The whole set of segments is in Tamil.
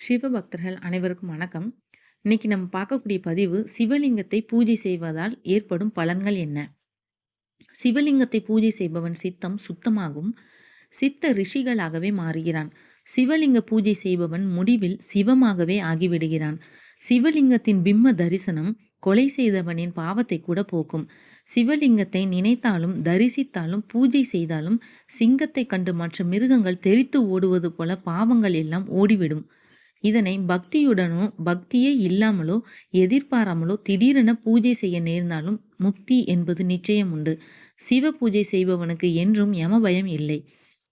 சிவபக்தர்கள் அனைவருக்கும் வணக்கம். இன்னைக்கு நம்ம பார்க்கக்கூடிய பதிவு சிவலிங்கத்தை பூஜை செய்வதால் ஏற்படும் பலன்கள் என்ன? சிவலிங்கத்தை பூஜை செய்பவன் சித்தம் சுத்தமாகும். சித்த ரிஷிகளாகவே மாறுகிறான். சிவலிங்க பூஜை செய்பவன் முடிவில் சிவமாகவே ஆகிவிடுகிறான். சிவலிங்கத்தின் பிம்ம தரிசனம் கொலை செய்தவனின் பாவத்தை கூட போக்கும். சிவலிங்கத்தை நினைத்தாலும் தரிசித்தாலும் பூஜை செய்தாலும் சிங்கத்தை கண்டு மற்ற மிருகங்கள் தெரித்து ஓடுவது போல பாவங்கள் எல்லாம் ஓடிவிடும். இதனை பக்தியுடனோ பக்தியே இல்லாமலோ எதிர்பாராமலோ திடீரென பூஜை செய்ய நேர்ந்தாலும் முக்தி என்பது நிச்சயம் உண்டு. சிவ பூஜை செய்பவனுக்கு என்றும் யமபயம் இல்லை.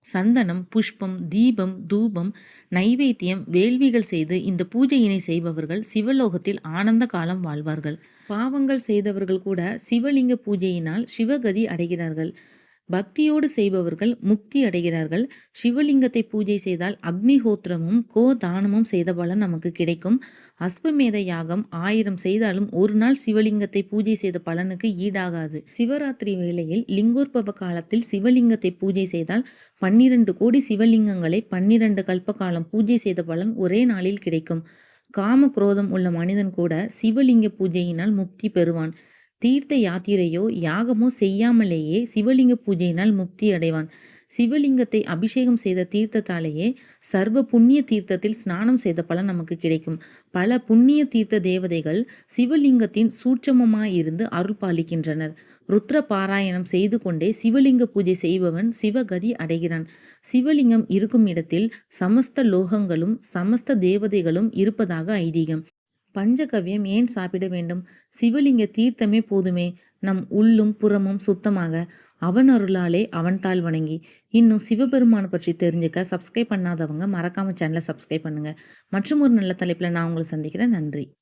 சந்தனம் புஷ்பம் தீபம் தூபம் நைவேத்தியம் வேள்விகள் செய்து இந்த பூஜையினை செய்பவர்கள் சிவலோகத்தில் ஆனந்த காலம் வாழ்வார்கள். பாவங்கள் செய்தவர்கள் கூட சிவலிங்க பூஜையினால் சிவகதி அடைகிறார்கள். பக்தியோடு செய்பவர்கள் முக்தி அடைகிறார்கள். சிவலிங்கத்தை பூஜை செய்தால் அக்னிஹோத்திரமும் கோ தானமும் செய்த பலன் நமக்கு கிடைக்கும். அஸ்வமேத யாகம் ஆயிரம் செய்தாலும் ஒரு நாள் சிவலிங்கத்தை பூஜை செய்த பலனுக்கு ஈடாகாது. சிவராத்திரி வேளையில் லிங்கோற்பவ காலத்தில் சிவலிங்கத்தை பூஜை செய்தால் பன்னிரண்டு கோடி சிவலிங்கங்களை பன்னிரண்டு கல்ப காலம் பூஜை செய்த பலன் ஒரே நாளில் கிடைக்கும். காம குரோதம் உள்ள மனிதன் கூட சிவலிங்க பூஜையினால் முக்தி பெறுவான். தீர்த்த யாத்திரையோ யாகமோ செய்யாமலேயே சிவலிங்க பூஜையினால் முக்தி அடைவான். சிவலிங்கத்தை அபிஷேகம் செய்த தீர்த்தத்தாலேயே சர்வ புண்ணிய தீர்த்தத்தில் ஸ்நானம் செய்த பலன் நமக்கு கிடைக்கும். பல புண்ணிய தீர்த்த தேவதைகள் சிவலிங்கத்தின் சூட்சமமாயிருந்து அருள் பாலிக்கின்றனர் ருத்ர பாராயணம் செய்து கொண்டே சிவலிங்க பூஜை செய்பவன் சிவகதி அடைகிறான். சிவலிங்கம் இருக்கும் இடத்தில் சமஸ்த லோகங்களும் சமஸ்த தேவதைகளும் இருப்பதாக ஐதீகம். பஞ்சகவ்யம் ஏன் சாப்பிட வேண்டும்? சிவலிங்க தீர்த்தமே போதுமே. நம் உள்ளும் புறமும் சுத்தமாக அவன் அருளாலே அவன் தாள் வணங்கி. இன்னும் சிவபெருமானை பற்றி தெரிஞ்சுக்க சப்ஸ்கிரைப் பண்ணாதவங்க மறக்காம சேனலை சப்ஸ்கிரைப் பண்ணுங்க. மற்றும் ஒரு நல்ல தலைப்பில் நான் உங்களை சந்திக்கிறேன். நன்றி.